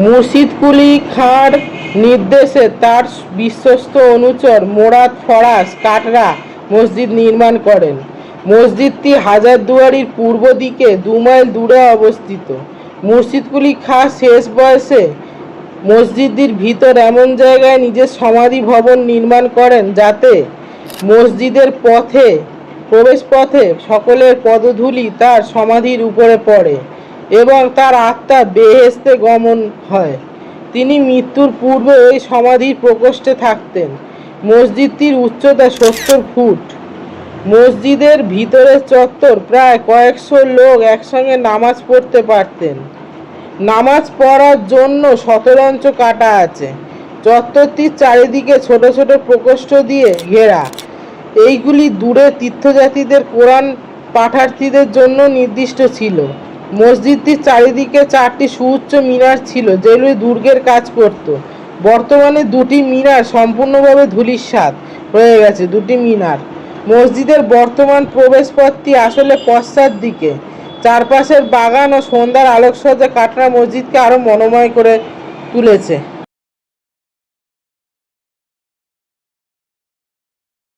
মুর্শিদকুলি খাঁর নির্দেশে তার বিশ্বস্ত অনুচর মোরাদ ফরাস কাটরা মসজিদ নির্মাণ করেন। মসজিদটি হাজারদুয়ারির পূর্ব দিকে দু মাইল দূরে অবস্থিত। মুর্শিদকুলি খাঁ শেষ বয়সে মসজিদটির ভিতর এমন জায়গায় নিজের সমাধি ভবন নির্মাণ করেন যাতে মসজিদের পথে প্রবেশ পথে সকলের পদধূলি তার সমাধির উপরে পড়ে। এবং তার আত্মা বেহেস্তে গমন হয়। তিনি মৃত্যুর পূর্বে ওই সমাধির প্রকোষ্ঠে থাকতেন। মসজিদটির উচ্চতা সত্তর ফুট। মসজিদের ভিতরের চত্বর প্রায় কয়েকশো লোক একসঙ্গে নামাজ পড়তে পারতেন। নামাজ পড়ার জন্য শতরঞ্চ কাটা আছে। চত্বরটির চারিদিকে ছোট ছোট প্রকোষ্ঠ দিয়ে ঘেরা। এইগুলি দূরে তীর্থযাত্রীদের কোরআন পাঠার্থীদের জন্য নির্দিষ্ট ছিল। মসজিদটির চারিদিকে চারটি সুউচ্চ মিনার ছিল, যেগুলি দুর্গের কাজ করত। বর্তমানে দুটি মিনার সম্পূর্ণভাবে ধূলিসাৎ হয়ে গেছে, দুটি মিনার। মসজিদের বর্তমান প্রবেশপথটি আসলে পশ্চাৎ দিকে। চারপাশের বাগান ও সন্ধ্যার আলোকসজ্জা কাটরা মসজিদকে আরও মনোময় করে তুলেছে।